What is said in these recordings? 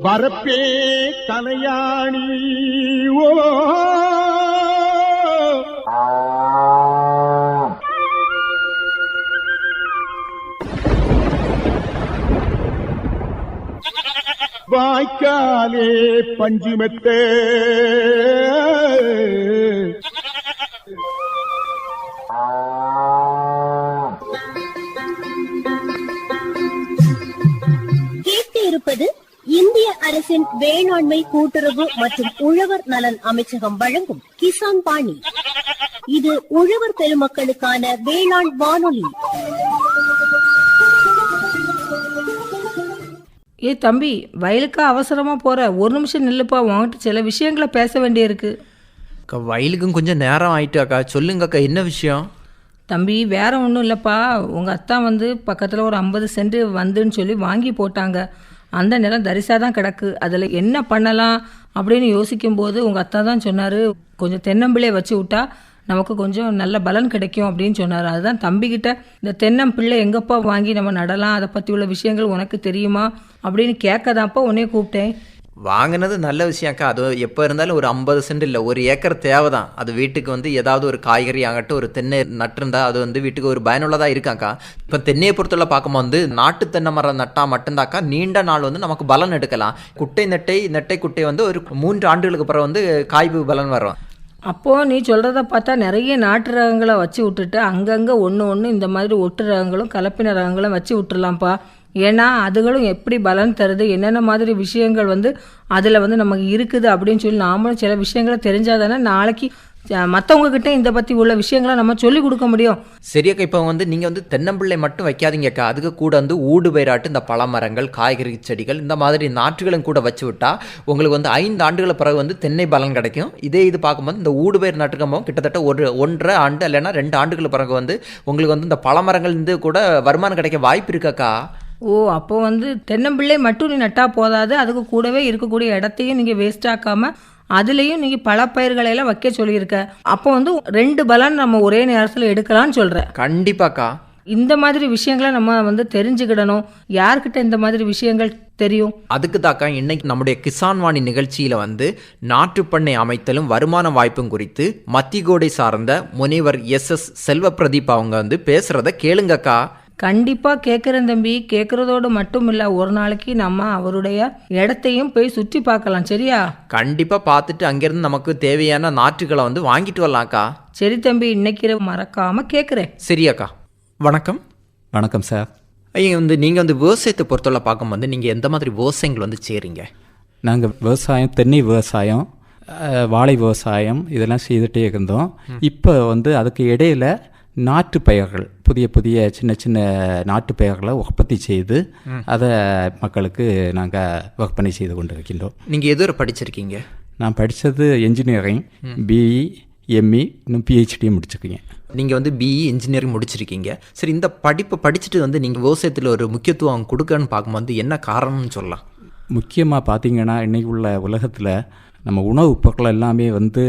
வரப்பே தலையாணி ஓ. வாய்க்காலே பஞ்சுமெத்த. ஆம் இருப்பது இந்திய அரசின் வேளாண்மை கூட்டுறவு மற்றும் உழவர் நலன் அமைச்சகம் வழங்கும் கிசான் பாணி. இது உழவர் பெருமக்களுக்கான வேளாண் வானொலி. ஏ தம்பி வயலுக்கா அவசரமாக போகிற ஒரு நிமிஷம் நில்லுப்பா. உன்கிட்ட சில விஷயங்களை பேச வேண்டியிருக்கு. அக்கா வயலுக்கும் கொஞ்சம் நேரம் ஆயிட்டு அக்கா. சொல்லுங்க அக்கா என்ன விஷயம்? தம்பி வேற ஒன்றும் இல்லைப்பா. உங்கள் அத்தா வந்து பக்கத்தில் ஒரு ஐம்பது சென்ட் வந்துன்னு சொல்லி வாங்கி போட்டாங்க. அந்த நிலம் தரிசாக தான் கிடக்கு. அதில் என்ன பண்ணலாம் அப்படின்னு யோசிக்கும்போது உங்கள் அத்தா தான் சொன்னார் கொஞ்சம் தென்னம்பிள்ளை வச்சு விட்டா நமக்கு கொஞ்சம் நல்ல பலன் கிடைக்கும் அப்படின்னு சொன்னார். அதுதான் தம்பிக்கிட்ட இந்த தென்னம்பிள்ளை எங்கப்பா வாங்கி நம்ம நடலாம் அதை பற்றி உள்ள விஷயங்கள் உனக்கு தெரியுமா அப்படின்னு கேட்கதான்ப்பா உன்னே கூப்பிட்டேன். வாங்கினது நல்ல விஷயம்க்கா அது எப்போ இருந்தாலும் ஒரு ஐம்பது சென்ட் இல்லை ஒரு ஏக்கர் தேவை தான் அது வீட்டுக்கு வந்து ஏதாவது ஒரு காய்கறி ஆகட்டும் ஒரு தென்னை நட்டிருந்தா அது வந்து வீட்டுக்கு ஒரு பயனுள்ளதாக இருக்காக்கா இப்போ தென்னையை பொறுத்தவரை பார்க்கும்போது வந்து நாட்டு தென்னை மரம் நட்டால் மட்டும்தாக்கா நீண்ட நாள் வந்து நமக்கு பலன் எடுக்கலாம். குட்டை நெட்டை நெட்டை குட்டை வந்து ஒரு மூன்று ஆண்டுகளுக்கு அப்புறம் வந்து காய்வு பலன் வரும். அப்போது நீ சொல்கிறத பார்த்தா நிறைய நாட்டு ரகங்களை வச்சு விட்டுட்டு அங்கங்கே ஒன்று ஒன்று இந்த மாதிரி ஒட்டு ரகங்களும் கலப்பின ரகங்களும் வச்சு விட்டுடலாம்ப்பா ஏன்னா அதுகளும் எப்படி பலன் தருது? என்னென்ன மாதிரி விஷயங்கள் வந்து அதில் வந்து நமக்கு இருக்குது அப்படின்னு சொல்லி நாமளும் சில விஷயங்களை தெரிஞ்சாதானே நாளைக்கு மற்றவங்க கிட்ட இந்த பற்றி உள்ள விஷயங்களை நம்ம சொல்லி கொடுக்க முடியும். சரியாக்கா இப்போ வந்து நீங்கள் வந்து தென்னம்பிள்ளை மட்டும் வைக்காதீங்கக்கா அதுக்கு கூட வந்து ஊடு பயிராட்டு இந்த பழமரங்கள் காய்கறி செடிகள் இந்த மாதிரி நாற்றுகளும் கூட வச்சு விட்டா உங்களுக்கு வந்து ஐந்து ஆண்டுகள் பிறகு வந்து தென்னை பலன் கிடைக்கும். இதே இது பார்க்கும்போது இந்த ஊடு பயிர் நட்டுக்கம்போது கிட்டத்தட்ட ஒரு ஒன்றரை ஆண்டு இல்லைன்னா ரெண்டு ஆண்டுகள் பிறகு வந்து உங்களுக்கு வந்து இந்த பழமரங்கள் இருந்து கூட வருமானம் கிடைக்க வாய்ப்பு இருக்காக்கா ஓ அப்போ வந்து தென்னம்பிள்ளை மட்டும் நீ நட்டா போதாது. அதுக்கு கூடவே இருக்கக்கூடிய இடத்தையும் நீங்கள் வேஸ்ட் அதுலேயும் நீங்கள் பல பயிர்களை எல்லாம் வைக்க சொல்லியிருக்க. அப்போ வந்து ரெண்டு பலன் நம்ம ஒரே நேரத்தில் எடுக்கலாம்னு சொல்கிற கண்டிப்பாக்கா. இந்த மாதிரி விஷயங்களை நம்ம வந்து தெரிஞ்சுக்கிடணும். யார்கிட்ட இந்த மாதிரி விஷயங்கள் தெரியும்? அதுக்கு தாக்கா இன்னைக்கு நம்முடைய கிசான் வாணி நிகழ்ச்சியில் வந்து நாட்டுப்பண்ணை அமைத்தலும் வருமான வாய்ப்பும் குறித்து மத்திகோடை சார்ந்த முனைவர் எஸ் எஸ் செல்வப்பிரதீப் அவங்க வந்து பேசுகிறத கேளுங்கக்கா. கண்டிப்பாக கேட்குறேன் தம்பி. கேட்குறதோடு மட்டும் இல்லை ஒரு நாளைக்கு நம்ம அவருடைய இடத்தையும் போய் சுற்றி பார்க்கலாம் சரியா? கண்டிப்பாக பார்த்துட்டு அங்கேருந்து நமக்கு தேவையான நாற்றுகளை வந்து வாங்கிட்டு வரலாம்க்கா சரி தம்பி இன்னைக்கு மறக்காமல் கேட்குறேன் சரியாக்கா வணக்கம். வணக்கம் சார். ஐயா வந்து நீங்கள் வந்து விவசாயத்தை பொறுத்தவரை பார்க்கும்போது நீங்கள் எந்த மாதிரி விவசாயங்கள் வந்து செய்கிறீங்க நாங்கள் விவசாயம் தென்னை விவசாயம் வாழை விவசாயம் இதெல்லாம் செய்துகிட்டே இருந்தோம். இப்போ வந்து அதுக்கு இடையில நாட்டு பயிர்கள் புதிய புதிய சின்ன சின்ன நாட்டு பயிர்களை உற்பத்தி செய்து அதை மக்களுக்கு நாங்கள் விற்பனை செய்து கொண்டு இருக்கின்றோம் நீங்கள் எது வரை படிச்சிருக்கீங்க? நான் படித்தது என்ஜினியரிங் பிஇ எம்இ இன்னும் பிஹெச்டி முடிச்சிருக்கீங்க. நீங்கள் வந்து பிஇ இன்ஜினியரிங் முடிச்சிருக்கீங்க. சரி இந்த படிப்பை படிச்சுட்டு வந்து நீங்கள் விவசாயத்தில் ஒரு முக்கியத்துவம் கொடுக்கன்னு பார்க்கும்போது என்ன காரணம்னு சொல்லலாம்? முக்கியமாக பார்த்தீங்கன்னா இன்னைக்கு உள்ள உலகத்தில் நம்ம உணவுப் பொருட்கள் எல்லாமே வந்து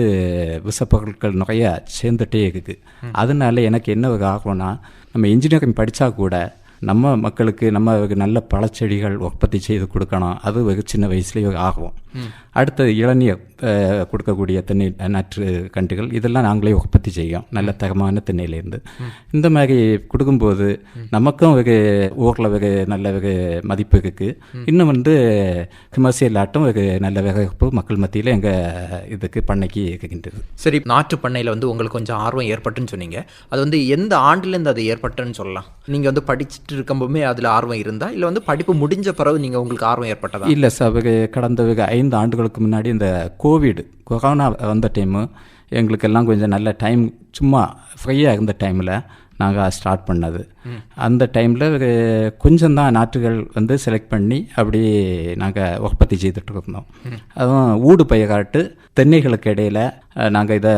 விஷப்பொருட்கள் நிறைய சேர்ந்துட்டே இருக்குது. அதனால எனக்கு என்ன ஆகும்னா நம்ம இன்ஜினியரிங் படித்தா கூட நம்ம மக்களுக்கு நம்ம நல்ல பழச்செடிகள் உற்பத்தி செய்து கொடுக்கணும். அது ஒரு சின்ன வயசுலேயே ஆகும். அடுத்தது இளநீர் கொடுக்கக்கூடிய தென்னை நற்று கண்டுகள் இதெல்லாம் நாங்களே உற்பத்தி செய்யும். நல்ல தரமான தென்னையிலேருந்து. இந்த மாதிரி கொடுக்கும்போது நமக்கும் ஒரு ஊரில் ஒரு நல்ல ஒரு மதிப்பு இருக்குது இன்னும் வந்து கமர்ஷியல் ஆட்டம் ஒரு நல்ல வரவேற்பு மக்கள் மத்தியில் எங்கள் இதுக்கு பண்ணைக்கு இருக்கின்றது சரி நாட்டு பண்ணையில் வந்து உங்களுக்கு கொஞ்சம் ஆர்வம் ஏற்பட்டுன்னு சொன்னீங்க. அது வந்து எந்த ஆண்டுலேருந்து அது ஏற்பட்டுன்னு சொல்லலாம். நீங்கள் வந்து படிச்சுட்டு இருக்கும்போதுமே அதில் ஆர்வம் இருந்தா இல்லை வந்து படிப்பு முடிஞ்ச பிறகு நீங்கள் உங்களுக்கு ஆர்வம் ஏற்பட்டதா? இல்லை சார் கடந்த ஐந்து ஆண்டுகளுக்கு முன்னாடி இந்த கோவிட் கொரோனா வந்த டைமு எங்களுக்கெல்லாம் கொஞ்சம் நல்ல டைம் சும்மா ஃப்ரீயாக இருந்த டைமில் நாங்கள் ஸ்டார்ட் பண்ணது. அந்த டைமில் கொஞ்சம் தான் நாற்றுகள் வந்து செலக்ட் பண்ணி அப்படி நாங்கள் உற்பத்தி செய்துட்டு இருந்தோம். அதுவும் ஊடு பயிராட்டு தென்னைகளுக்கு இடையில் நாங்கள் இதை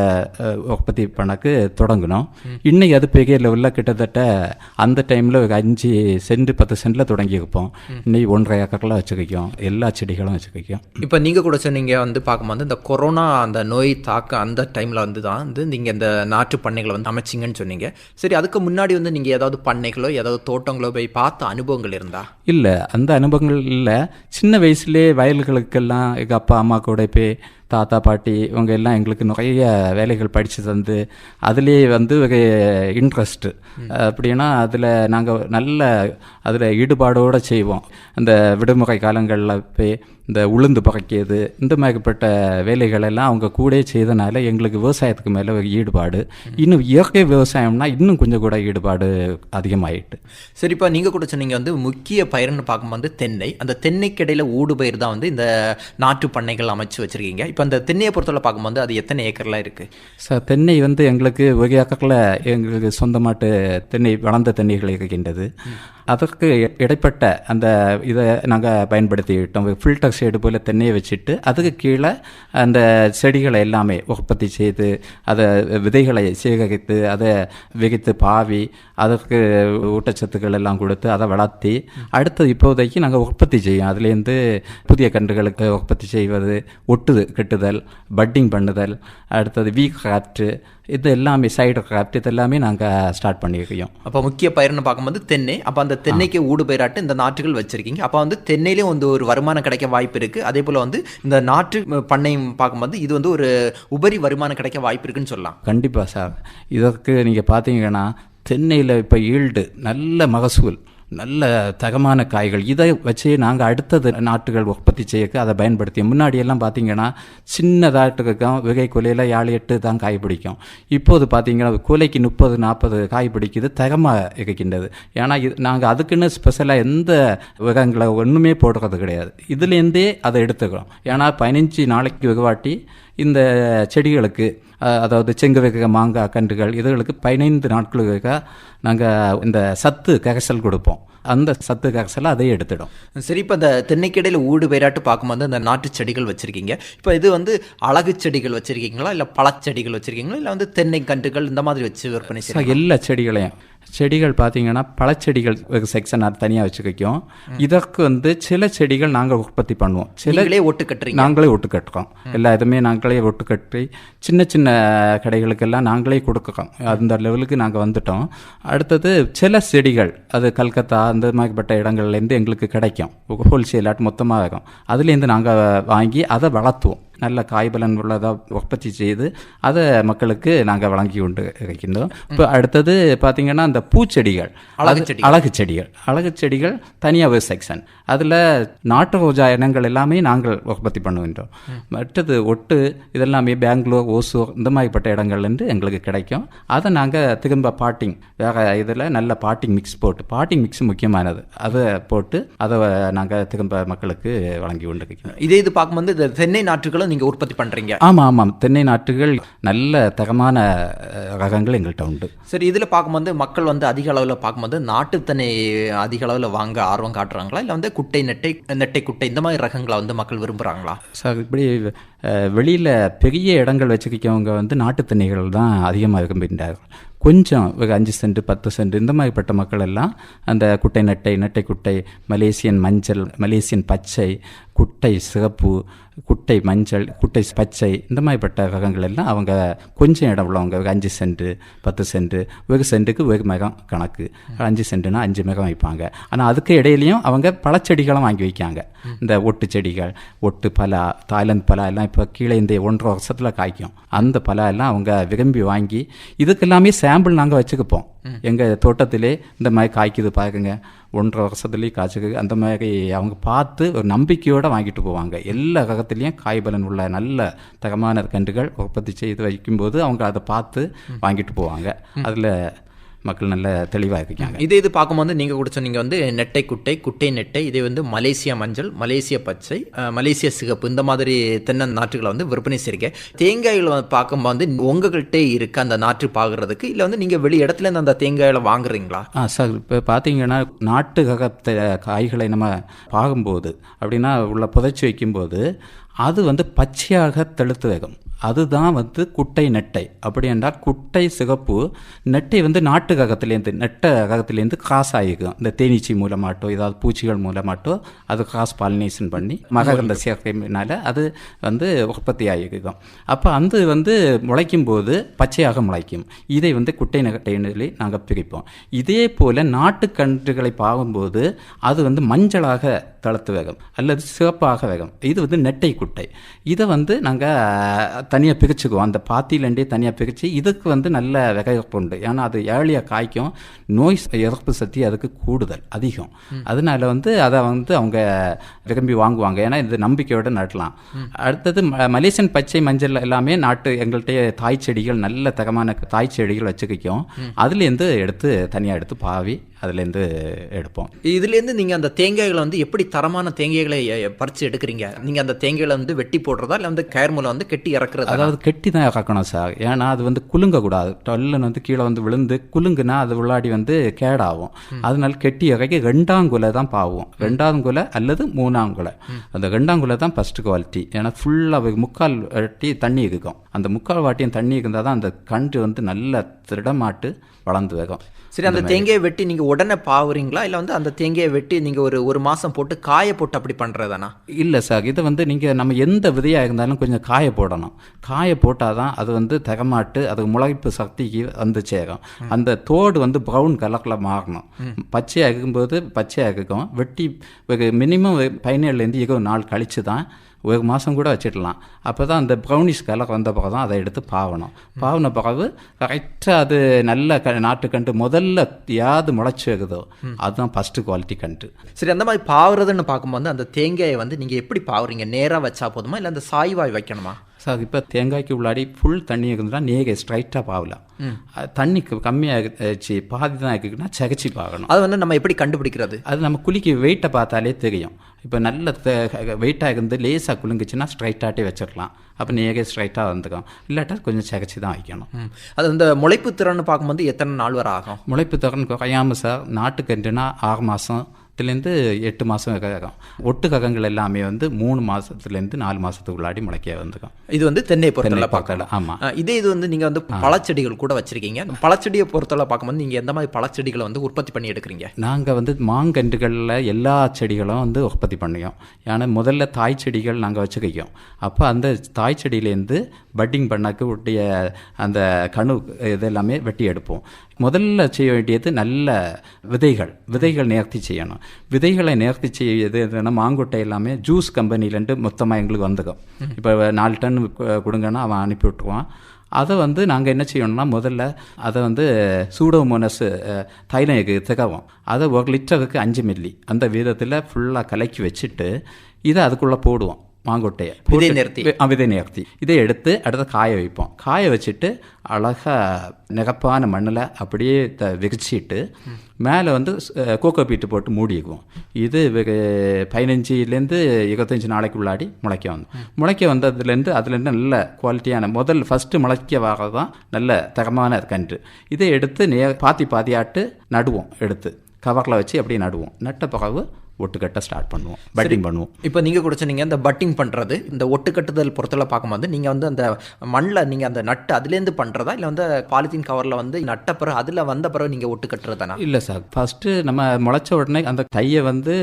உற்பத்தி பண்ணக்கு தொடங்கினோம். இன்னைக்கு அது பெரிய லெவலில் கிட்டத்தட்ட அந்த டைமில் ஒரு அஞ்சு சென்ட் பத்து சென்டில் தொடங்கியிருப்போம் இன்னைக்கு ஒன்றரை ஏக்கர்லாம் வச்சுக்கிக்கும். எல்லா செடிகளும் வச்சுக்கிக்கும். இப்போ நீங்கள் கூட சொன்னீங்க வந்து பார்க்கும்போது இந்த கொரோனா அந்த நோய் தாக்க அந்த டைமில் வந்து தான் வந்து நீங்கள் இந்த நாற்று பண்ணைகளை வந்து அமைச்சிங்கன்னு சொன்னீங்க. சரி அதுக்கு முன்னாடி வந்து நீங்கள் ஏதாவது பண்ண பண்ணைகளோ ஏதாவது தோட்டங்களோ போய் பார்த்த அனுபவங்கள் இருந்தா? இல்லை அந்த அனுபவங்கள் இல்லை. சின்ன வயசுலேயே வயல்களுக்கெல்லாம் எங்கள் அப்பா அம்மா கூட போய் தாத்தா பாட்டி இவங்க எல்லாம் எங்களுக்கு நிறைய வேலைகள் படித்து தந்து அதுலேயே வந்து இன்ட்ரெஸ்ட்டு அப்படின்னா அதில் நாங்கள் நல்ல அதில் ஈடுபாடோடு செய்வோம். அந்த விடுமுறை காலங்களில் போய் இந்த உளுந்து பறக்கியது இந்த மாதிரிப்பட்ட வேலைகள் எல்லாம் அவங்க கூடயே செய்தனால எங்களுக்கு விவசாயத்துக்கு மேலே ஒரு ஈடுபாடு. இன்னும் இயற்கை விவசாயம்னா இன்னும் கொஞ்சம் கூட ஈடுபாடு அதிகமாயிட்டு. சரிப்பா நீங்கள் கூட சொன்னீங்க வந்து முக்கிய பயிர்னு பார்க்கும்போது தென்னை. அந்த தென்னைக்கு இடையில ஊடு பயிர் தான் வந்து இந்த நாட்டு பண்ணைகள் அமைச்சு வச்சிருக்கீங்க. இப்போ அந்த தென்னையை பொறுத்தவரை பார்க்கும்போது அது எத்தனை ஏக்கர்லாம் இருக்குது சார் தென்னை வந்து எங்களுக்கு ஒரு ஏக்கரில் எங்களுக்கு சொந்தமாட்டு தென்னை வளர்ந்த தென்னைகள் இருக்கின்றது. அதற்கு இடைப்பட்ட அந்த இதை நாங்கள் பயன்படுத்திக்கிட்டோம் ஃபில்டர் ஷேடு போல் தென்னையை வச்சுட்டு அதுக்கு கீழே அந்த செடிகளை எல்லாமே உற்பத்தி செய்து அதை விதைகளை சேகரித்து அதை விகித்து பாவி அதற்கு ஊட்டச்சத்துக்கள் எல்லாம் கொடுத்து அதை வளர்த்தி அடுத்து இப்போதைக்கு நாங்கள் உற்பத்தி செய்யும். அதுலேருந்து புதிய கன்றுகளுக்கு உற்பத்தி செய்வது ஒட்டுது கட்டுதல் பட்டிங் பண்ணுதல் அடுத்தது வீ கிராஃப்ட்டு இது எல்லாமே சைடு கிராஃப்ட் இது எல்லாமே நாங்கள் ஸ்டார்ட் பண்ணியிருக்கோம். அப்போ முக்கிய பயிர்னு பார்க்கும்போது தென்னை அப்போ அந்த தென்னைக்கு ஊடு பயிராட்டு இந்த நாற்றுகள் வச்சிருக்கீங்க. அப்போ வந்து தென்னையிலேயும் வந்து ஒரு வருமானம் கிடைக்க வாய்ப்பு இருக்குது அதே போல் வந்து இந்த நாற்று பண்ணையும் பார்க்கும்போது இது வந்து ஒரு உபரி வருமானம் கிடைக்க வாய்ப்பு இருக்குன்னு சொல்லலாம். கண்டிப்பாக சார். இதற்கு நீங்கள் பார்த்தீங்கன்னா தென்னையில் இப்போ ஈல்டு நல்ல மகசூல். நல்ல தகமான காய்கள். இதை வச்சு நாங்கள் அடுத்தது நாட்டுகள் உற்பத்தி செய்யக்கு அதை பயன்படுத்தி முன்னாடி எல்லாம் பார்த்தீங்கன்னா சின்னதாட்டுக்கும் விகை கொலையில் ஏழு எட்டு தான் காய் பிடிக்கும். இப்போது பார்த்தீங்கன்னா கொலைக்கு முப்பது நாற்பது காய் பிடிக்குது தகமாக இருக்கின்றது. ஏன்னா இது நாங்கள் அதுக்குன்னு ஸ்பெஷலாக எந்த விகங்களை ஒன்றுமே போடுறது கிடையாது. இதுலேருந்தே அதை எடுத்துக்கிறோம். ஏன்னா பதினஞ்சு நாளைக்கு வெகுவாட்டி இந்த செடிகளுக்கு அதாவது செங்கு வைக்க மாங்காய் கன்றுகள் இதுகளுக்கு பதினைந்து நாட்களுக்கு நாங்கள் இந்த சத்து கரைசல் கொடுப்போம். அந்த சத்து கரைசலை அதை எடுத்துடும். சரி இப்போ இந்த தென்னைக்கிடையில் ஊடு பயிராட்டு பார்க்கும்போது இந்த நாட்டு செடிகள் வச்சிருக்கீங்க. இப்போ இது வந்து அழகு செடிகள் வச்சிருக்கீங்களா? இல்லை பழச்செடிகள் வச்சிருக்கீங்களா? இல்லை வந்து தென்னை கன்றுகள் இந்த மாதிரி வச்சு விற்பனை எல்லா செடிகளையும். செடிகள் பார்த்தீங்கன்னா பழச்செடிகள் செக்ஷன் தனியாக வச்சுருக்கோம். இதற்கு வந்து சில செடிகள் நாங்கள் உற்பத்தி பண்ணுவோம். சில நீங்களே ஒட்டு கட்டுறீங்க. நாங்களே ஒட்டு கட்டுறோம். எல்லா இதுவுமே நாங்களே ஒட்டு கட்டி சின்ன சின்ன கடைகளுக்கெல்லாம் நாங்களே கொடுக்குறோம். அந்த லெவலுக்கு நாங்கள் வந்துட்டோம். அடுத்தது சில செடிகள் அது கல்கத்தா அந்த மாதிரிப்பட்ட இடங்கள்லேருந்து எங்களுக்கு கிடைக்கும். ஹோல்சேலாட் மொத்தமாக இருக்கும். அதுலேருந்து நாங்கள் வாங்கி அதை வளர்த்துவோம். நல்ல காய்பலன் உள்ளதாக உற்பத்தி செய்து அதை மக்களுக்கு நாங்கள் வழங்கி கொண்டு இருக்கின்றோம். இப்போ அடுத்தது பார்த்தீங்கன்னா அந்த பூச்செடிகள். அழகு செடிகள். அழகு செடிகள். அழகு செடிகள் தனியாக ஒரு செக்ஷன் அதில் நாட்டு ரோஜா இனங்கள் எல்லாமே நாங்கள் உற்பத்தி பண்ணுகின்றோம். மற்றது ஒட்டு இதெல்லாமே பெங்களூர் ஓசூர் இந்த மாதிரிப்பட்ட இடங்கள்லேருந்து எங்களுக்கு கிடைக்கும். அதை நாங்கள் திரும்ப பாட்டிங் வேறு இதில் நல்ல பாட்டிங் மிக்ஸ் போட்டு பாட்டிங் மிக்ஸ் முக்கியமானது. அதை போட்டு அதை நாங்கள் திரும்ப மக்களுக்கு வழங்கி கொண்டு இருக்கிறோம் இதே இது பார்க்கும்போது இந்த தென்னை நாற்றுகளும் நீங்கள் உற்பத்தி பண்ணுறீங்க ஆமாம் ஆமாம் தென்னை நாட்டுகள் நல்ல தரமான அஹ், ரகங்கள் எங்கள்கிட்ட உண்டு. சரி இதில் பார்க்கும்போது மக்கள் வந்து அதிக அளவில் பார்க்கும்போது நாட்டு தென்னை அதிக அளவில் வாங்க ஆர்வம் காட்டுறாங்களா? இல்லை வந்து குட்டை நெட்டை நெட்டை குட்டை இந்த மாதிரி ரகங்களை வந்து மக்கள் விரும்புகிறாங்களா சார் இப்படி வெளியில் பெரிய இடங்கள் வச்சுருக்கவங்க வந்து நாட்டு தென்னைகள் தான் அதிகமாக விரும்புகின்றார்கள். கொஞ்சம் ஒரு அஞ்சு சென்ட் பத்து சென்ட் இந்த மாதிரிப்பட்ட மக்கள் எல்லாம் அந்த குட்டை நெட்டை நெட்டை குட்டை மலேசியன் மஞ்சள் மலேசியன் பச்சை குட்டை சிகப்பு குட்டை மஞ்சள் குட்டை பச்சை இந்த மாதிரிப்பட்ட ரகங்கள் எல்லாம் அவங்க கொஞ்சம் இடம் உள்ளவங்க அஞ்சு சென்ட் பத்து சென்ட் ஒரு சென்ட்டுக்கு வெகு மேகம் கணக்கு. அஞ்சு சென்ட்டுனா அஞ்சு மேகம் வைப்பாங்க. ஆனால் அதுக்கு இடையிலையும் அவங்க பழச்செடிகளும் வாங்கி வைக்காங்க இந்த ஒட்டு செடிகள் ஒட்டு பலா தாய்லாந்து பலா எல்லாம் இப்போ கீழே இந்த ஒன்றரை வருஷத்தில் காய்க்கும். அந்த பலா எல்லாம் அவங்க விரும்பி வாங்கி இதுக்கெல்லாமே சாம்பிள் நாங்கள் வச்சுக்குப்போம். எங்கள் தோட்டத்திலே இந்த மாதிரி காய்க்குது பாருங்க. ஒன்றரை வருஷத்துலேயே காய்ச்சிக்கு அந்த மாதிரி அவங்க பார்த்து ஒரு நம்பிக்கையோடு வாங்கிட்டு போவாங்க. எல்லா ரகத்துலேயும் காய்பலன் உள்ள நல்ல தரமான கன்றுகள் உற்பத்தி செய்து வைக்கும்போது அவங்க அதை பார்த்து வாங்கிட்டு போவாங்க. அதில் மக்கள் நல்ல தெளிவாக இருக்காங்க. இதே இது பார்க்கும்போது நீங்கள் கூட சொன்னீங்க வந்து நெட்டை குட்டை குட்டை நெட்டை இதே வந்து மலேசியா மஞ்சள் மலேசிய பச்சை மலேசிய சிகப்பு இந்த மாதிரி தென்னை நாற்றுகளை வந்து விற்பனை தேங்காய்களை வந்து பார்க்கும்போது உங்கள்கிட்ட இருக்க அந்த நாற்று பார்க்குறதுக்கு இல்லை வந்து நீங்கள் வெளி இடத்துல இருந்து அந்த தேங்காய்களை வாங்குறீங்களா? ஆ சார் இப்போ பார்த்தீங்கன்னா நாட்டு காய்களை நம்ம பார்க்கும்போது அப்படின்னா உள்ள புதைச்சி வைக்கும்போது அது வந்து பச்சையாக தெளுத்து வேகும். அதுதான் வந்து குட்டை நெட்டை. அப்படி என்றால் குட்டை சிகப்பு நெட்டை வந்து நாட்டு ககத்துலேருந்து நெட்ட ககத்துலேருந்து கிராஸ் ஆகிக்கும். இந்த தேனீச்சி மூலமாட்டோ ஏதாவது பூச்சிகள் மூலமாட்டோ அது காசு பாலினேஷன் பண்ணி மகரந்த சேர்க்கைனால அது வந்து உற்பத்தி ஆகிக்கும். அப்போ அந்த வந்து முளைக்கும் போது பச்சையாக முளைக்கும். இதை வந்து குட்டை நெட்டைன்னு சொல்லி நாங்கள் பிரிப்போம். இதே போல் நாட்டு கன்றுகளை பார்க்கும்போது அது வந்து மஞ்சளாக தளத்து வேகம் அல்லது சிவப்பாக வேகம். இது வந்து நெட்டை குட்டை. இதை வந்து நாங்கள் தனியாக பிரிச்சுக்குவோம். அந்த பாத்தியிலேண்டே தனியாக பிரித்து இதுக்கு வந்து நல்ல விகைப்பு உண்டு. ஏன்னா அது ஏழியாக காய்க்கும். நோய் எதிர்ப்பு சக்தி அதுக்கு கூடுதல் அதிகம். அதனால வந்து அதை வந்து அவங்க விரும்பி வாங்குவாங்க. ஏன்னா இது நம்பிக்கையோட நடலாம். அடுத்தது மலேசியன் பச்சை மஞ்சள் எல்லாமே நாட்டு எங்கள்கிட்ட தாய் செடிகள் நல்ல தகமான தாய் செடிகள் வச்சுக்கிக்கும் அதுலேருந்து எடுத்து தனியாக எடுத்து பாவி அதுலேருந்து எடுப்போம். இதுலேருந்து நீங்கள் அந்த தேங்காய்களை வந்து எப்படி தரமான தேங்காய்களை பறிச்சு எடுக்கிறீங்க? நீங்கள் அந்த தேங்காய்களை வந்து வெட்டி போடுறதா இல்லை வந்து கயர் மூலம் வந்து கெட்டி இறக்குறதா? அதாவது கெட்டி தான் இறக்கணும் சார். ஏன்னா அது வந்து குலுங்கக்கூடாது. டொல்லுன்னு வந்து கீழே வந்து விழுந்து குலுங்குனா அது உள்ளாடி வந்து கேடாகும். அதனால கெட்டி இறக்கி ரெண்டாம் குலை தான் பாவும். ரெண்டாம் குலை அல்லது மூணாம் குலை அந்த ரெண்டாம் குலை தான் ஃபர்ஸ்ட் குவாலிட்டி ஏன்னா ஃபுல்லாக முக்கால் வாட்டி தண்ணி இருக்கும் அந்த முக்கால் வாட்டியும் தண்ணி இருந்தால் தான் அந்த கன்று வந்து நல்ல திடமாட்டு வளர்ந்து வேகும் சரி அந்த தேங்காயை வெட்டி நீங்கள் உடனே பாவுறீங்களா? இல்லை வந்து அந்த தேங்காயை வெட்டி நீங்கள் ஒரு ஒரு மாதம் போட்டு காய போட்டு அப்படி பண்ணுறதானா இல்லை சார் இதை வந்து நீங்கள் நம்ம எந்த விதையாக இருந்தாலும் கொஞ்சம் காய போடணும். காய போட்டால் தான் அது வந்து தகமாட்டு அது முளைப்பு சக்திக்கு வந்து சேரும். அந்த தோடு வந்து ப்ரௌன் கலரில் மாறணும். பச்சையாக இருக்கும்போது பச்சையாக இருக்கும். வெட்டி மினிமம் பதினேழுலேருந்து இருபது நாள் கழித்து தான் ஒரு மாதம் கூட வச்சிடலாம். அப்போ தான் அந்த ப்ரௌனிஷ் கலர் வந்த பிறகு தான் அதை எடுத்து பாவணும். பாவின பிறகு கரெக்டாக அது நல்ல க நாட்டுக்கண்டு முதல்ல யாது முளைச்சி இருக்குதோ அதுதான் ஃபஸ்ட்டு குவாலிட்டி கண்டு. சரி அந்த மாதிரி பாவுறதுன்னு பார்க்கும்போது அந்த தேங்காயை வந்து நீங்கள் எப்படி பாவுறீங்க? நேராக வச்சா போதுமா? இல்லை அந்த சாய்வாய் வைக்கணுமா? சார் இப்போ தேங்காய்க்கு உள்ளாடி ஃபுல் தண்ணி இருக்குதுன்னா நேக ஸ்ட்ரைட்டாக பாவலாம் அது தண்ணி கம்மியாகிச்சு பாதி தான் இருக்குன்னா சகச்சி பார்க்கணும் அது வந்து நம்ம எப்படி கண்டுபிடிக்கிறது அது நம்ம குளிக்க வெயிட்டை பார்த்தாலே தெரியும் இப்போ நல்ல வெயிட்டாக இருந்து லேசாக குலுங்குச்சுன்னா ஸ்ட்ரைட்டாகட்டே வச்சிடலாம் அப்போ நேக ஸ்ட்ரைட்டாக வந்துக்கும் இல்லாட்டா கொஞ்சம் சகச்சி தான் வைக்கணும். அது இந்த முளைப்பு திறன்னு பார்க்கும்போது எத்தனை நாள் வரை ஆகும் முளைப்பு திறன் குறையாமல் சார் நாட்டுக்கன்றுனா ஆறு மாதத்துலேருந்து எட்டு மாதம் ஆகும் ஒட்டு ககங்கள் எல்லாமே வந்து மூணு மாதத்துலேருந்து நாலு மாதத்துக்குள்ளாடி முளைக்க வந்துக்கும் இது வந்து தென்னை பொறுத்தவரை தென்னை பார்க்கலாம். ஆமாம் இதே இது வந்து நீங்கள் வந்து பழச்செடிகள் கூட வச்சிருக்கீங்க. பழச்செடியை பொறுத்தவரை பார்க்கும்போது நீங்கள் எந்த மாதிரி பழச்செடிகளை வந்து உற்பத்தி பண்ணி எடுக்கிறீங்க? நாங்கள் வந்து மாங்கன்றுகளில் எல்லா செடிகளும் வந்து உற்பத்தி பண்ணியோம் ஏன்னா முதல்ல தாய் செடிகள் நாங்கள் வச்சுக்கிக்கோம் அப்போ அந்த தாய் செடியிலேருந்து பட்டிங் பண்ணக்கு உடைய அந்த கணு இதெல்லாமே வெட்டி எடுப்போம். முதல்ல செய்ய வேண்டியது நல்ல விதைகள் விதைகள் நேர்த்தி செய்யணும். விதைகளை நேர்த்தி செய்யது எதுனா மாங்கொட்டை எல்லாமே ஜூஸ் கம்பெனிலேருந்து மொத்தமாக எங்களுக்கு வந்துக்கும். இப்போ நாலு டன் கொடுங்கன்னா அவன் அனுப்பி விட்டுருவான் அதை வந்து நாங்கள் என்ன செய்யணும்னா முதல்ல அதை வந்து சூடோமோனஸ் தைலம் திகவும். அதை ஒரு லிட்டருக்கு அஞ்சு மில்லி. அந்த வீதத்தில் ஃபுல்லாக கலக்கி வச்சுட்டு இதை அதுக்குள்ளே போடுவோம். மாங்கொட்டையை. விதை நிறுத்தி. விதை நேர்த்தி இதை எடுத்து அடுத்து காய வைப்போம். காய வச்சுட்டு அழகாக நிகப்பான மண்ணில் அப்படியே த விரிச்சிட்டு மேலே வந்து கோகோ பீட்டு போட்டு மூடிக்குவோம். இது பதினஞ்சுலேருந்து இருபத்தஞ்சி நாளைக்கு உள்ளாடி முளைக்க வந்து முளைக்க வந்ததுலேருந்து அதுலேருந்து நல்ல குவாலிட்டியான முதல் ஃபஸ்ட்டு முளைக்க வர்றது தான் நல்ல தரமான கன்று. இதை எடுத்து நே பாத்தி பாத்தியாட்டு நடுவோம் எடுத்து. கவரில் வச்சு அப்படியே நடுவோம். நட்ட பிறகு ஒட்டுக்கட்ட ஸ்டார்ட் பண்ணுவோம். பட்டிங் பண்ணுவோம். இப்போ நீங்கள் கூட சொன்னீங்க இந்த பட்டிங் பண்ணுறது இந்த ஒட்டு கட்டுதல் பொறுத்தவரை பார்க்கும்போது நீங்கள் வந்து அந்த மண்ணில் நீங்கள் அந்த நட்டு அதுலேருந்து பண்ணுறதா இல்லை வந்து பாலித்தீன் கவரில் வந்து நட்ட பிறகு அதில் வந்த பிறகு நீங்கள் ஒட்டு கட்டுறதானா இல்லை சார். ஃபஸ்ட்டு நம்ம முளைச்ச உடனே அந்த தையை வந்து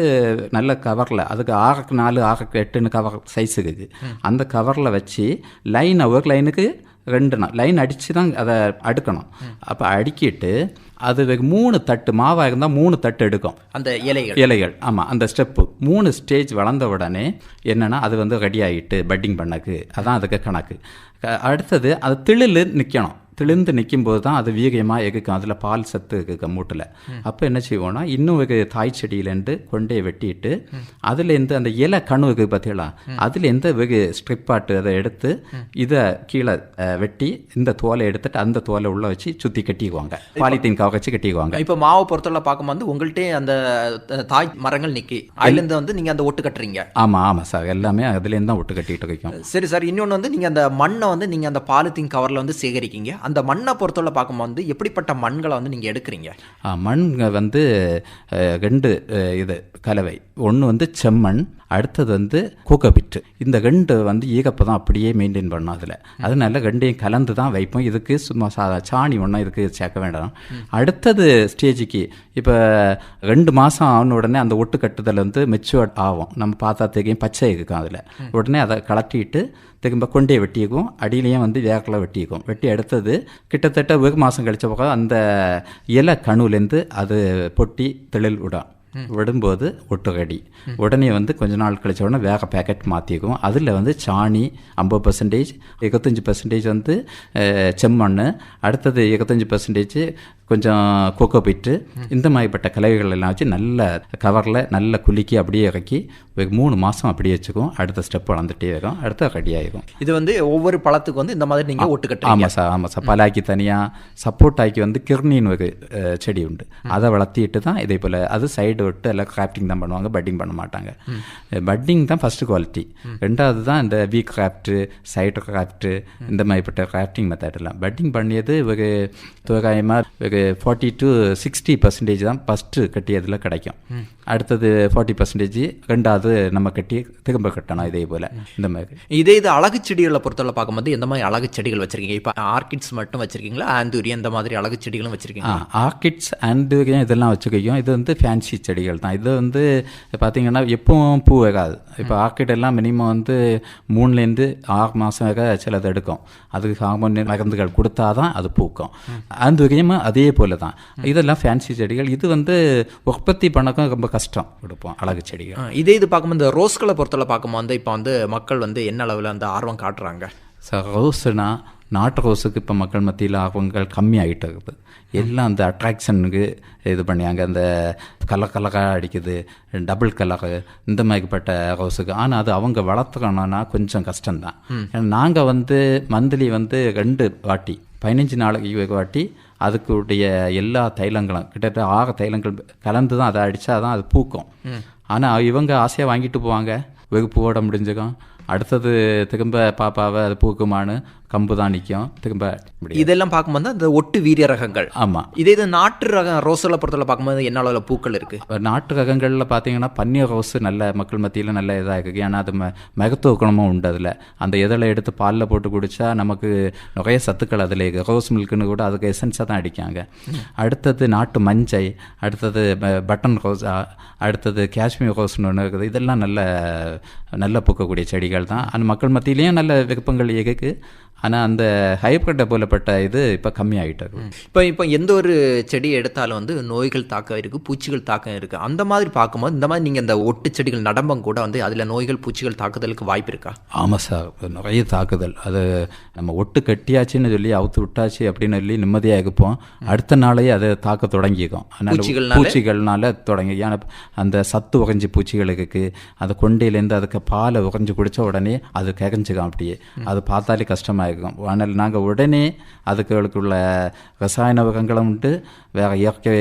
நல்ல கவரில் அதுக்கு ஆறுக்கு நாலு ஆறுக்கு எட்டுன்னு கவர் சைஸுக்கு அந்த கவரில் வச்சு லைன் ஒரு லைனுக்கு ரெண்டு நாள் லைன் அடித்து தான் அதை அடுக்கணும். அப்போ அடுக்கிட்டு அது மூணு தட்டு மாவாக இருந்தால் மூணு தட்டு எடுக்கும். அந்த இலைகள். இலைகள் ஆமாம் அந்த ஸ்டெப்பு. மூணு ஸ்டேஜ் வளர்ந்த உடனே என்னென்னா அது வந்து ரெடி ஆகிட்டு பட்டிங் பண்ணக்கு. அதான் அதுக்கு கணக்கு. அடுத்தது அது திளில் நிற்கணும் திளிந்து நிற்கும்போது தான் அது வீரியமாக எகுக்கும் அதில் பால் சத்து இருக்கு மூட்டில். அப்போ என்ன செய்வோம்னா இன்னும் ஒரு தாய் செடியிலேருந்து கொண்டே வெட்டிட்டு அதுலேருந்து அந்த இலை கணு இருக்கு பார்த்தீங்களா அதுலேருந்து வெகு ஸ்ட்ரிப் ஆட்டு அதை எடுத்து இதை கீழே வெட்டி இந்த தோலை எடுத்துட்டு அந்த தோலை உள்ள வச்சு சுற்றி கட்டிக்குவாங்க. பாலித்தீன் கவ வச்சு கட்டிக்குவாங்க. இப்போ மாவை பொறுத்தவரை பார்க்கும்போது உங்கள்கிட்ட அந்த தாய் மரங்கள் நிற்கி அதுலேருந்து வந்து நீங்கள் அந்த ஒட்டு கட்டுறீங்க. ஆமாம் ஆமாம் சார். எல்லாமே அதுலேருந்து தான் விட்டு கட்டிட்டு வைக்கும் சரி சார் இன்னொன்று வந்து நீங்கள் அந்த மண்ணை வந்து நீங்கள் அந்த பாலித்தீன் கவரில் வந்து சேகரிக்கீங்க. அந்த மண்ணை பொறுத்தவரை பார்க்கும்போது எப்படிப்பட்ட மண்களை வந்து நீங்கள் எடுக்கிறீங்க? மண் வந்து ரெண்டு இது கலவை. ஒன்று வந்து செம்மண் அடுத்தது வந்து கோகோபிட்டு இந்த ரெண்டு வந்து ஈகப்பை தான் அப்படியே மெயின்டைன் பண்ணோம் அதில். அதனால ரெண்டையும் கலந்து தான் வைப்போம். இதுக்கு சும்மா சா சாணி ஒன்றும் இதுக்கு சேர்க்க வேண்டாம். அடுத்தது ஸ்டேஜுக்கு இப்போ ரெண்டு மாதம் ஆன உடனே அந்த ஒட்டு கட்டுதல் வந்து மெச்சுவர்ட் ஆகும். நம்ம பார்த்தா தெரியும் பச்சை இருக்கும் அதில். உடனே அதை கலட்டிட்டு திரும்ப கொண்டே வெட்டிக்கும் அடியிலையும் வந்து வேக்கலை வெட்டிக்கும் வெட்டி எடுத்தது கிட்டத்தட்ட வெகு மாதம் கழிச்ச பக்கம் அந்த இலை கணுலேருந்து அது பொட்டி தெளில் விடும். விடும்போது ஒட்டுக்கடி உடனே வந்து கொஞ்ச நாள் கழிச்ச உடனே வேக பேக்கெட் மாற்றிக்கும் அதில் வந்து சாணி ஐம்பது பர்சன்டேஜ் இருபத்தஞ்சி பர்சன்டேஜ் வந்து செம்மண் அடுத்தது இருபத்தஞ்சி பர்சன்டேஜ் கொஞ்சம் கோகோ பிட்டு இந்த மாதிரிப்பட்ட கலவைகள் எல்லாம் வச்சு நல்ல கவரில் நல்ல குலுக்கி அப்படியே இறக்கி மூணு மாதம் அப்படியே வச்சுக்கும் அடுத்த ஸ்டெப் வளர்ந்துட்டே இருக்கும் அடுத்த ரெடி ஆகிடும் இது வந்து ஒவ்வொரு பழத்துக்கு வந்து இந்த மாதிரி நீங்க ஒட்டு ஆமாம் சார் ஆமாம் சார். பலாக்கி தனியாக சப்போட்டாக்கி வந்து கிர்னின்னு ஒரு செடி உண்டு. அதை வளர்த்திட்டு தான் இதே போல் அது சைடு விட்டு எல்லாம் கிராஃப்டிங் தான் பண்ணுவாங்க பட்டிங் பண்ண மாட்டாங்க. பட்டிங் தான் ஃபஸ்ட்டு குவாலிட்டி ரெண்டாவது தான் இந்த வீக் கிராஃப்ட்டு சைடு கிராஃப்ட்டு இந்த மாதிரிப்பட்ட கிராஃப்டிங் மெத்தட் எல்லாம். பட்டிங் பண்ணியது ஒரு தோராயமாக ஒரு ஃபார்ட்டி டு சிக்ஸ்டி பர்சன்டேஜ் தான் ஃபஸ்ட்டு கட்டியதில் கிடைக்கும். அடுத்தது ஃபார்ட்டி பர்சன்டேஜ் ரெண்டாவது நம்ம கட்டி திரும்ப கட்டணும் இதே போல். இந்த மாதிரி. இதே இது அழகு செடிகளை பொறுத்தவரை பார்க்கும்போது எந்த மாதிரி அழகு செடிகள் வச்சிருக்கீங்க? இப்போ ஆர்கிட்ஸ் மட்டும் வச்சிருக்கீங்களா? ஆந்தூரி அந்த மாதிரி அழகு செடிகளும் வச்சிருக்கீங்க ஆர்கிட்ஸ் அண்டு இதெல்லாம் வச்சுக்கையும் இது வந்து ஃபேன்சி செடிகள் தான். இது வந்து பார்த்தீங்கன்னா எப்பவும் பூ வைக்காது இப்போ ஆர்கிட் எல்லாம் மினிமம் வந்து மூணுலேருந்து ஆறு மாதம் சிலது எடுக்கும். அதுக்கு ஹார்மோன் மருந்துகள் கொடுத்தா தான் அது பூக்கும். அந்த வகையும் அதே போல தான் இதெல்லாம் ஃபேன்சி செடிகள். இது வந்து உற்பத்தி பண்ணக்கும் ரொம்ப கஷ்டம். கொடுப்போம் அழகு செடிகள். இதே இது பார்க்கும்போது இந்த ரோஸ்களை பொறுத்தவரை பார்க்கும்போது இப்போ வந்து மக்கள் வந்து என்ன அளவில் அந்த ஆர்வம் காட்டுறாங்க? ஸோ ரோஸுனா நாட்டு ரோஸுக்கு இப்போ மக்கள் மத்தியில் ஆர்வங்கள் கம்மியாகிட்டு இருக்குது. எல்லாம் அந்த அட்ராக்ஷனுக்கு இது பண்ணியாங்க. அந்த கலர் கலராக அடிக்குது டபுள் கலரு இந்த மாதிரிப்பட்ட ரோஸுக்கு ஆனால் அது அவங்க வளர்த்துக்கணும்னா கொஞ்சம் கஷ்டம்தான். நாங்கள் வந்து மந்த்லி வந்து ரெண்டு வாட்டி பதினஞ்சு நாளைக்கு வாட்டி அதுக்குடைய எல்லா தைலங்களும் கிட்டத்தட்ட ஆறு தைலங்கள் கலந்து தான் அதை அடித்தா தான் அது பூக்கும். ஆனால் இவங்க ஆசையாக வாங்கிட்டு போவாங்க. வெகுப்போட முடிஞ்சுக்கும் அடுத்தது திரும்ப பாப்பாவை அது பூக்குமான்னு கம்பு தான் நிற்கும் திரும்ப இதெல்லாம் பார்க்கும்போது அந்த ஒட்டு வீரிய ரகங்கள். ஆமாம் இதே இது நாட்டு ரக ரோஸ்களை பொறுத்தவரை பார்க்கும்போது என்ன அளவில் பூக்கள் இருக்கு? நாட்டு ரகங்களில் பார்த்தீங்கன்னா பன்னீர் ரோஸ் நல்ல மக்கள் மத்தியில் நல்ல இதாக இருக்குது ஏன்னா அது மகத்துவ குணமும் உண்டு அதில். அந்த இதழை எடுத்து பாலில் போட்டு குடித்தா நமக்கு நிறைய சத்துக்கள் அதில் இருக்குது ரோஸ் மில்க்குன்னு கூட அதுக்கு எசன்ஸாக தான் அடிக்காங்க. அடுத்தது நாட்டு மஞ்சள் அடுத்தது பட்டன் ரோஸ் அடுத்தது காஷ்மீர் ரோஸ்னு ஒன்று இருக்குது. இதெல்லாம் நல்ல நல்ல பூக்கக்கூடிய செடிகள் தான். அந்த மக்கள் மத்தியிலையும் நல்ல விருப்பங்கள் இருக்குது ஆனால் அந்த ஹைப்ரிட்டை போலப்பட்ட இது இப்போ கம்மியாகிட்டு இருக்கு இப்போ இப்போ எந்த ஒரு செடி எடுத்தாலும் வந்து நோய்கள் தாக்கம் இருக்கு பூச்சிகள் தாக்கம் இருக்கு. அந்த மாதிரி பார்க்கும்போது இந்த மாதிரி நீங்க இந்த ஒட்டு செடிகள் நடம்பம் கூட வந்து அதுல நோய்கள் பூச்சிகள் தாக்குதலுக்கு வாய்ப்பு இருக்கா? ஆமாம் சார். நிறைய தாக்குதல். அது நம்ம ஒட்டு கட்டியாச்சுன்னு சொல்லி அவுத்து விட்டாச்சு அப்படின்னு சொல்லி நிம்மதியாக இருப்போம் அடுத்த நாளே அதை தாக்க தொடங்கிக்கும். அதனால பூச்சிகள்னால? தொடங்கி ஏன்னா அந்த சத்து உறைஞ்சி பூச்சிகளுக்கு அந்த கொண்டையிலேருந்து அதுக்கு பாலை உறைஞ்சி குடிச்ச உடனே அது கரைஞ்சிக்கும் அப்படியே. அது பார்த்தாலே கஷ்டமாக இருக்கும் ஆனால் நாங்கள் உடனே அதுகளுக்குள்ள ரசாயன உரங்களும் உண்டு வேறு இயற்கை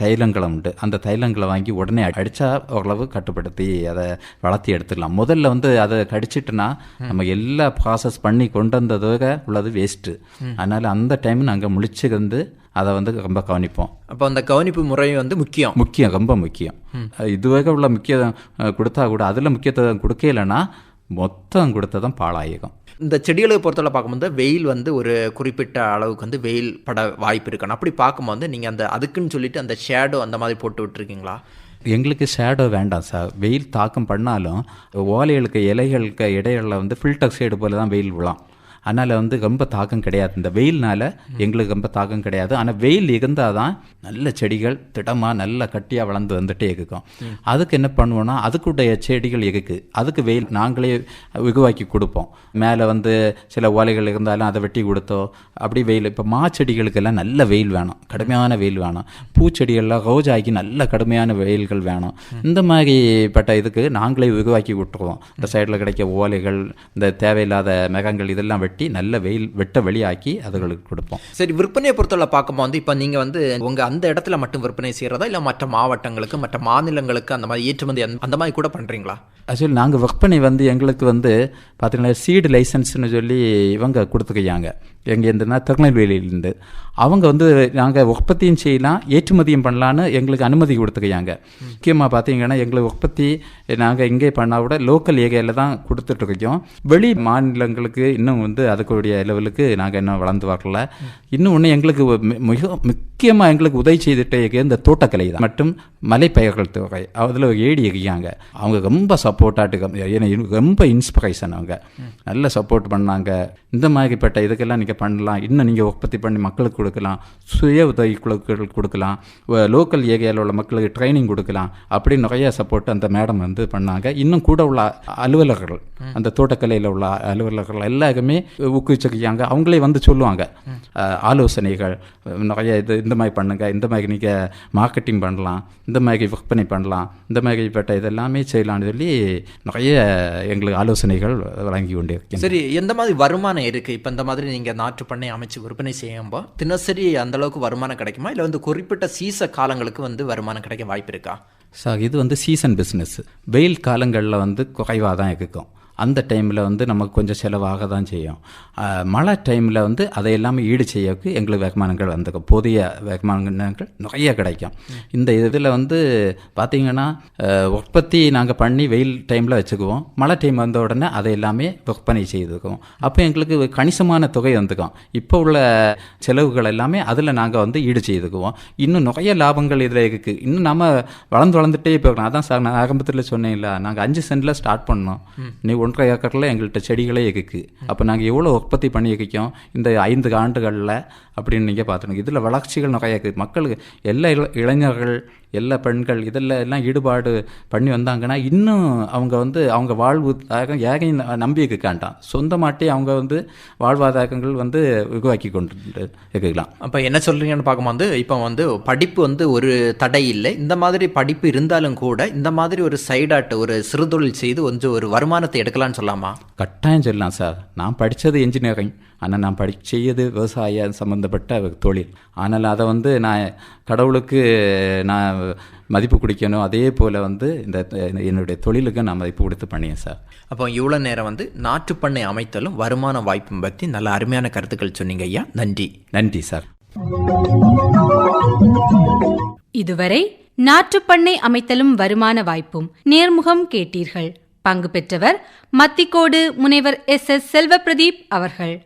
தைலங்களும் உண்டு. அந்த தைலங்களை வாங்கி உடனே அடித்தா ஓரளவு கட்டுப்படுத்தி அதை வளர்த்தி எடுத்துடலாம். முதல்ல வந்து அதை கடிச்சிட்டுனா நம்ம எல்லா ப்ராசஸ் பண்ணி கொண்டு வந்ததோக உள்ளது வேஸ்ட்டு அதனால் அந்த டைம் நாங்கள் முழிச்சு வந்து அதை வந்து ரொம்ப கவனிப்போம். அப்போ அந்த கவனிப்பு முறை வந்து முக்கியம். முக்கியம் ரொம்ப முக்கியம். இதுவரை உள்ள முக்கியம் கொடுத்தா கூட அதில் முக்கியத்துவம் கொடுக்கலன்னா மொத்தம் கொடுத்ததும் பாழாயிரும். இந்த செடிகளை பொறுத்தவரை பார்க்கும்போது வெயில் வந்து ஒரு குறிப்பிட்ட அளவுக்கு வந்து வெயில் பட வாய்ப்பு இருக்கணும் அப்படி பார்க்கும்போது நீங்கள் அந்த அதுக்குன்னு சொல்லிட்டு அந்த ஷேடோ அந்த மாதிரி போட்டு விட்டுருக்கீங்களா? எங்களுக்கு ஷேடோ வேண்டாம் சார் வெயில் தாக்கம் பண்ணாலும் ஓலைகளுக்கு இலைகளுக்கு இடையில வந்து ஃபில்டர் ஷேடு போல தான் வெயில் விழாம். அதனால் வந்து ரொம்ப தாக்கம் கிடையாது. இந்த வெயில்னால எங்களுக்கு ரொம்ப தாக்கம் கிடையாது. ஆனால் வெயில் இருந்தால் தான் நல்ல செடிகள் திடமாக நல்ல கட்டியாக வளர்ந்து வந்துட்டே இருக்கும். அதுக்கு என்ன பண்ணுவோன்னா அதுக்குடைய செடிகள் இருக்குது அதுக்கு வெயில் நாங்களே உருவாக்கி கொடுப்போம். மேலே வந்து சில ஓலைகள் இருந்தாலும் அதை வெட்டி கொடுத்தோ அப்படி வெயில் இப்போ மாச்செடிகளுக்கெல்லாம் நல்ல வெயில் வேணும். கடுமையான வெயில் வேணும். பூச்செடிகள்லாம் ரோஜாக்கி நல்ல கடுமையான வெயில்கள் வேணும். இந்த மாதிரிப்பட்ட இதுக்கு நாங்களே உருவாக்கி விட்டுருவோம். இந்த சைடில் கிடைக்க ஓலைகள் இந்த தேவையில்லாத மிகங்கள் இதெல்லாம் வெட்டி வெட்டி நல்ல வெயில் வெட்ட வெளியாக்கி அதுகளுக்கு கொடுப்போம். சரி விற்பனையை பொறுத்தவரை பார்க்கும்போது வந்து இப்போ நீங்கள் வந்து உங்கள் அந்த இடத்துல மட்டும் விற்பனை செய்கிறதா இல்லை மற்ற மாவட்டங்களுக்கு மற்ற மாநிலங்களுக்கு அந்த மாதிரி ஏற்றுமதி அந்த- மாதிரி கூட பண்ணுறீங்களா ஆக்சுவலி நாங்கள் விற்பனை வந்து எங்களுக்கு வந்து பார்த்தீங்கன்னா சீடு லைசன்ஸ்னு சொல்லி இவங்க கொடுத்துக்கையாங்க எங்கே இருந்துன்னா திருநெல்வேலியிலேருந்து. அவங்க வந்து நாங்கள் உற்பத்தியும் செய்யலாம் ஏற்றுமதியும் பண்ணலான்னு எங்களுக்கு அனுமதி கொடுத்துக்கையாங்க முக்கியமாக பார்த்தீங்கன்னா எங்களுக்கு உற்பத்தி நாங்கள் இங்கே பண்ணால் கூட லோக்கல் ஏரியாவில் தான் கொடுத்துட்ருக்கோம் வெளி மாநிலங்களுக்கு இன்னும் வந்து அதுக்குரிய லெவலுக்கு நாங்கள் இன்னும் வளர்ந்து வரல. இன்னும் ஒன்று எங்களுக்கு மிக முக்கியமாக எங்களுக்கு உதவி செய்துட்டே இந்த தோட்டக்கலை தான். மற்றும் மலைப்பயிர்கள் தொகை. அதில் ஏடி இருக்காங்க. அவங்க ரொம்ப சப்போர்ட்டாட்டு ரொம்ப இன்ஸ்பிரேஷன் அவங்க. நல்ல சப்போர்ட் பண்ணாங்க. இந்த மாதிரிப்பட்ட இதுக்கெல்லாம் நீங்கள் பண்ணலாம். இன்னும் நீங்கள் உற்பத்தி பண்ணி மக்களுக்கு கொடுக்கலாம். சுய உதவி குழுக்கள் கொடுக்கலாம். லோக்கல் ஏரியாவில் உள்ள மக்களுக்கு ட்ரைனிங் கொடுக்கலாம். அப்படி நிறைய சப்போர்ட் அந்த மேடம் வந்து பண்ணாங்க. இன்னும் கூட உள்ள அலுவலர்கள் அந்த தோட்டக்கலையில் உள்ள அலுவலர்கள் எல்லாருமே ஊக்குவிச்சிருக்காங்க. அவங்களே வந்து சொல்லுவாங்க. ஆலோசனைகள் நிறைய இது இந்த மாதிரி பண்ணுங்க இந்த மாதிரி நீங்கள் மார்க்கெட்டிங் பண்ணலாம் இந்த மாதிரி விற்பனை பண்ணலாம் இந்த மாதிரிப்பட்ட இதெல்லாமே செய்யலாம்னு சொல்லி நிறைய எங்களுக்கு ஆலோசனைகள் வழங்கி கொண்டே இருக்கேன் சரி எந்த மாதிரி வருமானம் இருக்குது இப்போ இந்த மாதிரி நீங்கள் நாற்று பண்ணை அமைச்சு விற்பனை செய்யும்போது தினசரி அந்த அளவுக்கு வருமானம் கிடைக்குமா? இல்லை வந்து குறிப்பிட்ட சீச காலங்களுக்கு வந்து வருமானம் கிடைக்க வாய்ப்பு இருக்கா? சார் இது வந்து சீசன் பிஸ்னஸ் வெயில் காலங்களில் வந்து குறைவாக தான் இருக்கும். அந்த டைமில் வந்து நமக்கு கொஞ்சம் செலவாக தான் செய்யும் மழை டைமில் வந்து அதை எல்லாமே ஈடு செய்யக்கு எங்களுக்கு வெகுமானங்கள் வந்துக்கும். போதிய வெகுமானங்கள் நிறைய கிடைக்கும். இந்த இதில் வந்து பார்த்திங்கன்னா உற்பத்தி நாங்கள் பண்ணி வெயில் டைமில் வச்சுக்குவோம். மழை டைம் வந்த உடனே அதை எல்லாமே விற்பனை செய்துக்குவோம். அப்போ எங்களுக்கு கணிசமான தொகை வந்துக்கும். இப்போ உள்ள செலவுகள் எல்லாமே அதில் நாங்கள் வந்து ஈடு செய்துக்குவோம். இன்னும் நிறைய லாபங்கள் இதில் இருக்குது இன்னும் நம்ம வளர்ந்து வளர்ந்துட்டே போகலாம். அதான் சார் நான் ஆரம்பத்தில் சொன்னேன்ல நாங்கள் அஞ்சு சென்டில் ஸ்டார்ட் பண்ணோம். நீ ஒன்றரை ஏக்கரில் எங்கள்கிட்ட செடிகளே இருக்குது அப்போ நாங்கள் எவ்வளோ உற்பத்தி பண்ணி வைக்கோம் இந்த ஐந்து ஆண்டுகளில் அப்படின்னு நீங்கள் பார்த்துருங்க இதில் வளர்ச்சிகள் நிறைய இருக்குது மக்களுக்கு எல்லா இள இளைஞர்கள் எல்லா பெண்கள் இதில் எல்லாம் ஈடுபாடு பண்ணி வந்தாங்கன்னா இன்னும் அவங்க வந்து அவங்க வாழ்வு யாரையும் நம்பி இருக்காண்டாம் சொந்தமாட்டே அவங்க வந்து வாழ்வாதாரங்கள் வந்து உருவாக்கி கொண்டு இருக்கலாம். அப்போ என்ன சொல்கிறீங்கன்னு பார்க்கும்போது இப்போ வந்து படிப்பு வந்து ஒரு தடை இல்லை. இந்த மாதிரி படிப்பு இருந்தாலும் கூட இந்த மாதிரி ஒரு சைடாட்டு ஒரு சிறுதொழில் செய்து கொஞ்சம் ஒரு வருமானத்தை எடுக்கலாம்னு சொல்லலாமா? கட்டாயம் சொல்லலாம் சார். நான் படித்தது இன்ஜினியரிங் ஆனால் நான் படி செய்யது விவசாய சம்மந்தப்பட்ட தொழில். ஆனால் அதை வந்து நான் கடவுளுக்கு நான் மதிப்பு கொடுக்கணும். அதே போல் வந்து இந்த என்னுடைய தொழிலுக்கு நான் மதிப்பு கொடுத்து பண்ணியேன் சார். அப்போ இவ்வளோ நேரம் வந்து நாற்றுப் பண்ணை அமைத்தலும் வருமான வாய்ப்பும் பற்றி நல்ல அருமையான கருத்துக்கள் சொன்னீங்க ஐயா. நன்றி. நன்றி சார். இதுவரை நாற்றுப்பண்ணை அமைத்தலும் வருமான வாய்ப்பும் நேர்முகம் கேட்டீர்கள். பங்கு பெற்றவர் மத்திக்கோடு முனைவர் எஸ் எஸ் செல்வப்பிரதீப் அவர்கள்.